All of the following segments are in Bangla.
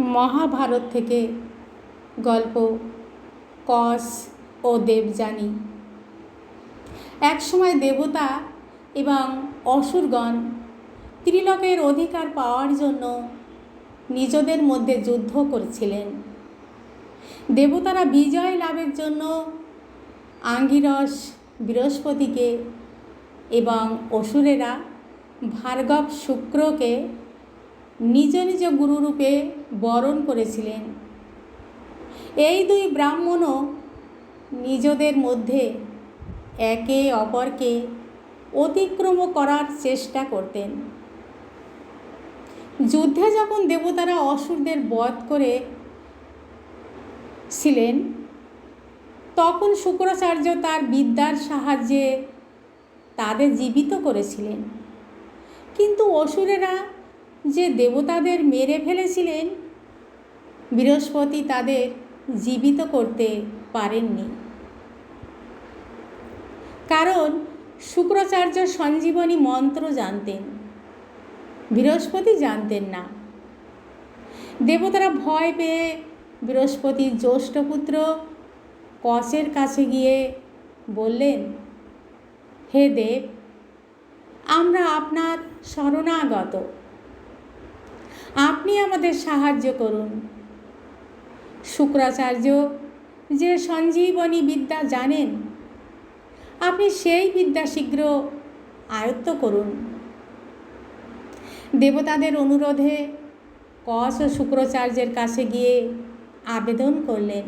মহাভারত থেকে গল্প, কস ও দেবযানী। একসময় দেবতা এবং অসুরগণ ত্রিলোকের অধিকার পাওয়ার জন্য নিজেদের মধ্যে যুদ্ধ করছিলেন। দেবতারা বিজয় লাভের জন্য আঙ্গিরস, বৃহস্পতিকে এবং অসুরেরা ভার্গব শুক্রকে নিজ নিজ গুরুরূপে বরণ করেছিলেন। এই দুই ব্রাহ্মণও নিজেদের মধ্যে একে অপরকে অতিক্রম করার চেষ্টা করতেন। যুদ্ধে যখন দেবতারা অসুরদের বধ করে ছিলেন, তখন শুক্রাচার্য তার বিদ্যার সাহায্যে তাদের জীবিত করেছিলেন। কিন্তু অসুরেরা যে দেবতাদের মেরে ফেলেছিলেন, বৃহস্পতি তাদের জীবিত করতে পারেননি। কারণ শুক্রাচার্য সঞ্জীবনী মন্ত্র জানতেন, বৃহস্পতি জানতেন না। দেবতারা ভয় পেয়ে বৃহস্পতির জ্যৈষ্ঠপুত্র কচের কাছে গিয়ে বললেন, হে দেব, আমরা আপনার শরণাগত। আপনি আমাদের সাহায্য করুন। শুক্রাচার্য, যে সঞ্জীবনী বিদ্যা জানেন, আপনি সেই বিদ্যা শীঘ্র আয়ত্ত করুন। দেবতাদের অনুরোধে কস ও শুক্রাচার্যের কাছে গিয়ে আবেদন করলেন।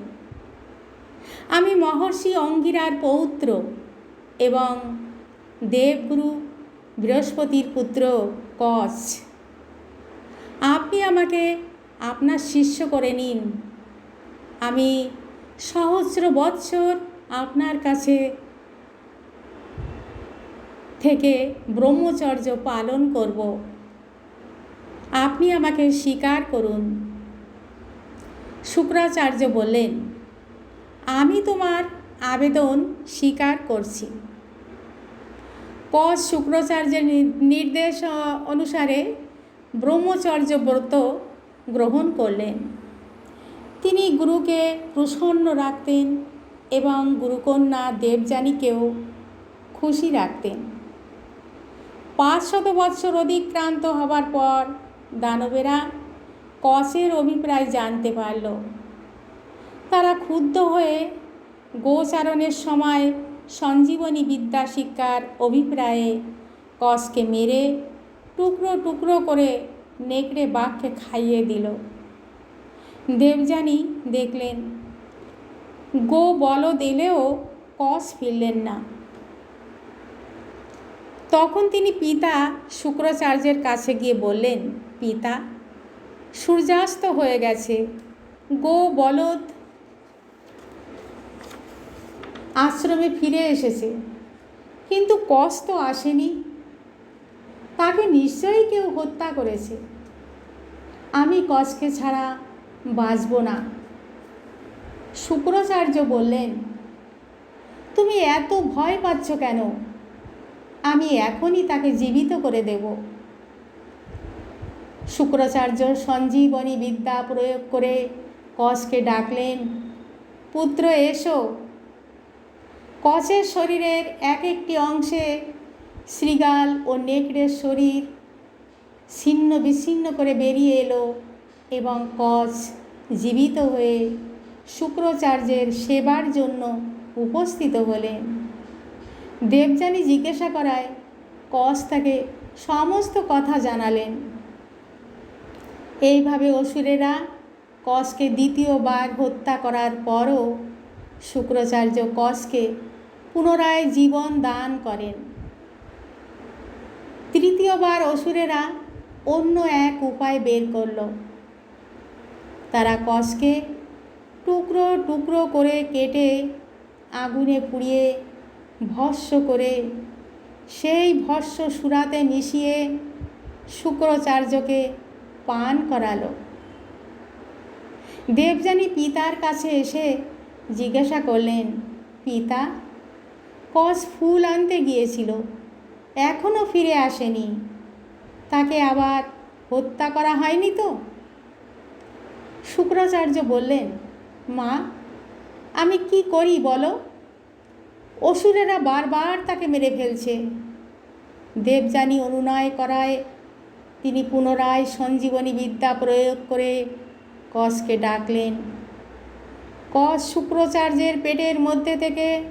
আমি মহর্ষি অঙ্গিরার পৌত্র এবং দেবগুরু বৃহস্পতির পুত্র কচ আপনি আমাকে আপনার শিষ্য করে নিন। আমি সহস্র বৎসর আপনার কাছে থেকে ব্রহ্মচর্য পালন করব। আপনি আমাকে স্বীকার করুন। শুক্রাচার্য বললেন, আমি তোমার আবেদন স্বীকার করছি। কস শুক্রাচার্যের নির্দেশ অনুসারে ব্রহ্মচর্য ব্রত গ্রহণ করলেন। তিনি গুরুকে প্রসন্ন রাখতেন এবং গুরুকন্যা দেবযানীকেও খুশি রাখতেন। পাঁচ শত বৎসর অধিক্রান্ত হবার পর দানবেরা কসের অভিপ্রায় জানতে পারল। তারা ক্ষুব্ধ হয়ে গোচারণের সময় সঞ্জীবনী বিদ্যা শিক্ষার অভিপ্রায়ে কসকে মেরে টুকরো টুকরো করে নেকড়ে বাঘকে খাইয়ে দিল। দেবযানী দেখলেন, গো বল দিলেও কস ফিরলেন না। তখন তিনি পিতা শুক্রাচার্যের কাছে গিয়ে বললেন, পিতা, সূর্যাস্ত হয়ে গেছে। গো বলদ, আশ্রমে ফিরে এসেছে। কিন্তু তো আসেনি। তাকে নিশ্চয়ই কেউ হত্যা করেছে। আমি কসকে ছাড়া বাঁচব না। শুক্রাচার্য বললেন, তুমি এত ভয় পাচ্ছ কেন? আমি এখনই তাকে জীবিত করে দেব। শুক্রাচার্য সঞ্জীবনী বিদ্যা প্রয়োগ করে কসকে ডাকলেন, পুত্র, এসো। কচের শরীরের এক একটি অংশে শৃগাল ও নেকড়ের শরীর ছিন্ন বিচ্ছিন্ন করে বেরিয়ে এলো এবং কচ জীবিত হয়ে শুক্রাচার্যের সেবার জন্য উপস্থিত হলেন। দেবযানী জিজ্ঞাসা করায় কস তাকে সমস্ত কথা জানালেন। এইভাবে অসুরেরা কসকে দ্বিতীয়বার হত্যা করার পরও শুক্রাচার্য কসকে পুনরায় জীবন দান করেন। তৃতীয়বার অসুরেরা অন্য এক উপায় বের করল। তারা কসকে টুকরো টুকরো করে কেটে আগুনে পুড়িয়ে ভস্য করে সেই ভস্য সুরাতে মিশিয়ে শুক্রাচার্যকে পান করালো। দেবযানী পিতার কাছে এসে জিজ্ঞাসা করলেন, পিতা, কস ফুল আনতে গিয়েছিল? এখনও ফিরে আসেনি। তাকে আবার হত্যা করা হয়নি তো? শুক্রাচার্য বললেন, মা, আমি কি করি বলো? অসুরেরা বারবার তাকে মেরে ফেলছে। দেবযানী অনুনয় করায় তিনি পুনরায় সঞ্জীবনী বিদ্যা প্রয়োগ করে কসকে ডাকলেন। কস শুক্রাচার্যের পেটের মধ্যে থেকে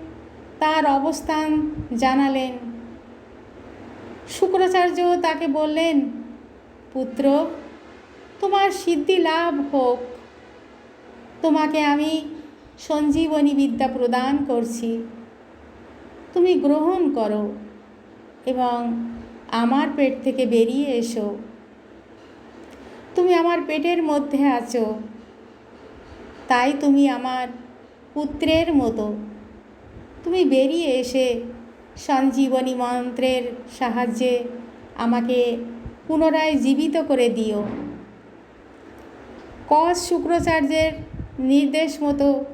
তার অবস্থান জানালেন। শুক্রাচার্য তাকে বললেন, পুত্র, তোমার সিদ্ধি লাভ হোক। তোমাকে আমি সঞ্জীবনী বিদ্যা প্রদান করছি। তুমি গ্রহণ করো এবং আমার পেট থেকে বেরিয়ে এসো। তুমি আমার পেটের মধ্যে আছো। তাই তুমি আমার পুত্রের মতো। তুমি বেরিয়ে এসে সঞ্জীবনী মন্ত্রের সাহায্যে আমাকে পুনরায় জীবিত করে দিও। কস শুক্রাচার্যের নির্দেশ মতো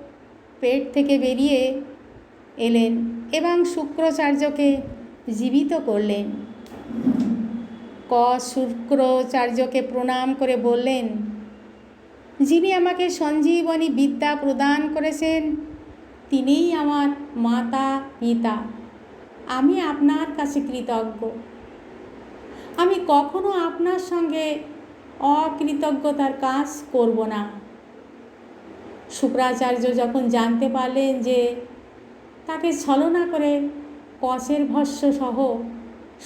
পেট থেকে বেরিয়ে এলেন এবং শুক্রাচার্যকে জীবিত করলেন। ক শুক্রাচার্যকে প্রণাম করে বললেন, যিনি আমাকে সঞ্জীবনী বিদ্যা প্রদান করেছেন, তিনিই আমার মাতা পিতা আমি আপনার কাছে কৃতজ্ঞ। আমি কখনো আপনার সঙ্গে অকৃতজ্ঞতার কাজ করব না। শুক্রাচার্য যখন জানতে পারলেন যে তাকে ছলনা করে কচের সহ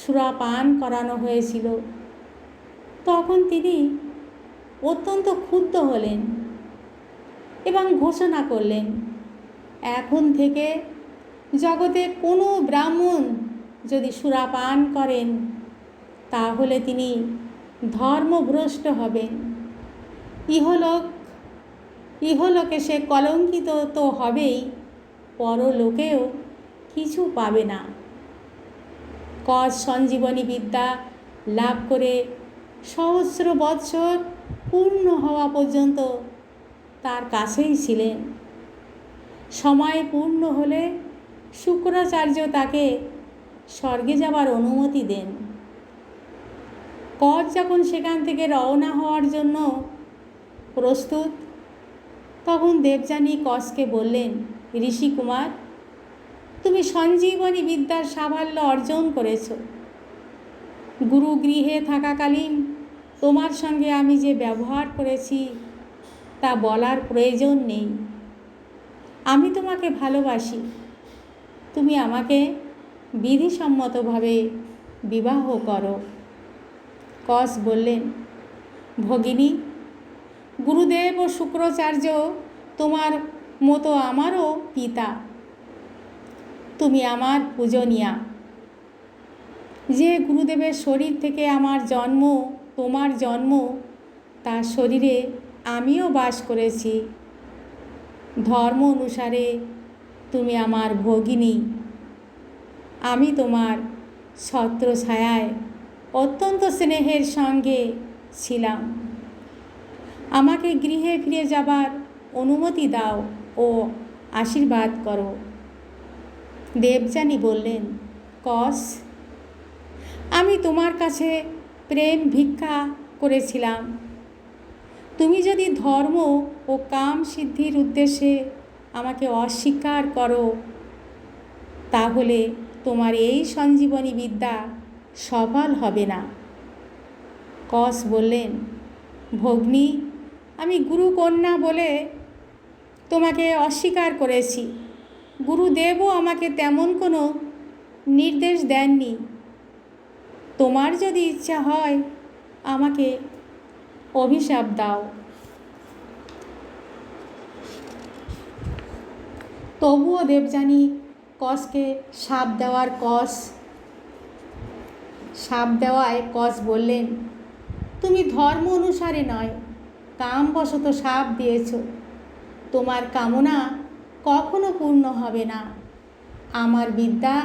সুরাপান করানো হয়েছিল, তখন তিনি অত্যন্ত ক্ষুব্ধ হলেন এবং ঘোষণা করলেন, এখন থেকে জগতে কোনো ব্রাহ্মণ যদি সুরাপান করেন, তাহলে তিনি ধর্মভ্রষ্ট হবেন। ইহলোক, ইহলোকে সে কলঙ্কিত তো হবেই, পরলোকেও কিছু পাবে না। কজ সঞ্জীবনী বিদ্যা লাভ করে সহস্র বৎসর পূর্ণ হওয়া পর্যন্ত তার কাছেই ছিলেন। সময় পূর্ণ হলে শুক্রাচার্য তাকে স্বর্গে যাবার অনুমতি দেন। কর যখন সেখান থেকে রওনা হওয়ার জন্য প্রস্তুত, তখন দেবযানী কসকে বললেন, ঋষি কুমার, তুমি সঞ্জীবনী বিদ্যার সাফল্য অর্জন করেছ। গুরু গৃহে থাকাকালীন তোমার সঙ্গে আমি যে ব্যবহার করেছি, তা বলার প্রয়োজন নেই। আমি তোমাকে ভালোবাসি। তুমি আমাকে বিধিসম্মতভাবে বিবাহ করো। কস বললেন, ভগিনী, গুরুদেব ও শুক্রাচার্য তোমার মতো আমারও পিতা। তুমি আমার পূজনীয়া। যে গুরুদেবের শরীর থেকে আমার জন্ম, তোমার জন্ম, তার শরীরে আমিও বাস করেছি। ধর্ম অনুসারে তুমি আমার ভগিনী। আমি তোমার ছত্র ছায়ায় অত্যন্ত স্নেহের সঙ্গে ছিলাম। আমাকে গৃহে ফিরে যাবার অনুমতি দাও ও আশীর্বাদ করো। দেবযানী বললেন, কস, আমি তোমার কাছে প্রেম ভিক্ষা করেছিলাম। তুমি যদি ধর্ম ও কাম সিদ্ধির উদ্দেশ্যে আমাকে অস্বীকার করো, তাহলে তোমার এই সঞ্জীবনী বিদ্যা সফল হবে না। কস বললেন, ভগ্নী, আমি গুরুকন্যা বলে তোমাকে অস্বীকার করেছি। গুরুদেবও আমাকে তেমন কোনো নির্দেশ দেননি। তোমার যদি ইচ্ছা হয়, আমাকে অভিশাপ দাও। তবুও দেবযানী কসকে সাপ দেওয়ার কস, সাপ দেওয়ায় কস বললেন, তুমি ধর্ম অনুসারে নয়, কামবশত সাপ দিয়েছ। তোমার কামনা কখনো পূর্ণ হবে না। আমার বিদ্যা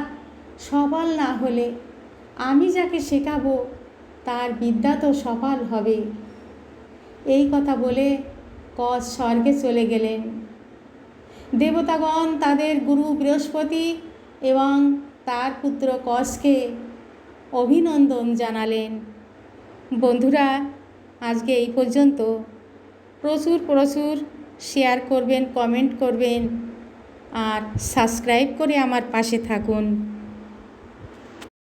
সফল না হলে আমি যাকে শেখাবো, তার বিদ্যা তো সফল হবে। এই কথা বলে কস স্বর্গে চলে গেলেন। দেবতাগণ তাদের গুরু বৃহস্পতি এবং তার পুত্র কসকে অভিনন্দন জানালেন। বন্ধুরা, আজকে এই পর্যন্ত। প্রচুর প্রচুর শেয়ার করবেন কমেন্ট করবেন, আর সাবস্ক্রাইব করে আমার পাশে থাকুন।